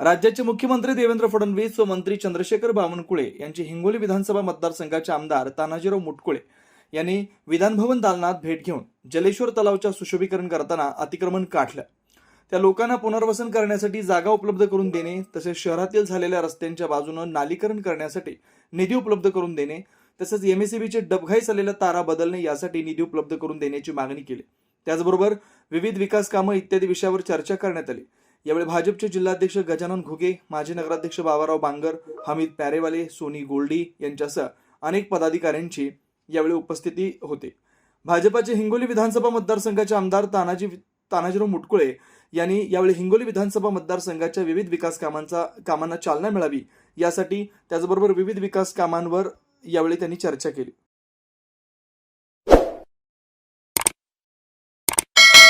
राज्याचे मुख्यमंत्री देवेंद्र फडणवीस व मंत्री चंद्रशेखर बावनकुळे यांची हिंगोली विधानसभा मतदारसंघाचे आमदार तानाजीराव मुटकुळे यांनी विधानभवन दालनात भेट घेऊन जलेश्वर तलावच्या सुशोभीकरण करताना अतिक्रमण काढलं. त्या लोकांना पुनर्वसन करण्यासाठी जागा उपलब्ध करून देणे तसेच शहरातील झालेल्या रस्त्यांच्या बाजूनं नालीकरण करण्यासाठी निधी उपलब्ध करून देणे तसेच एमएसीबीचे डबघाई झालेल्या तारा बदलणे यासाठी निधी उपलब्ध करून देण्याची मागणी केली. त्याचबरोबर विविध विकास कामं इत्यादी विषयावर चर्चा करण्यात आली. यावेळी भाजपचे जिल्हाध्यक्ष गजानन घुगे माजी नगराध्यक्ष बाबाराव बांगर हमीद प्यारेवाले सोनी गोल्डी यांच्यासह अनेक पदाधिकाऱ्यांची यावेळी उपस्थिती होती. भाजपाचे हिंगोली विधानसभा मतदारसंघाचे आमदार तानाजी तानाजीराव मुटकुळे यांनी यावेळी हिंगोली विधानसभा मतदारसंघाच्या विविध विकास कामांचा कामांना चालना मिळावी यासाठी त्याचबरोबर विविध विकास कामांवर यावेळी त्यांनी चर्चा केली.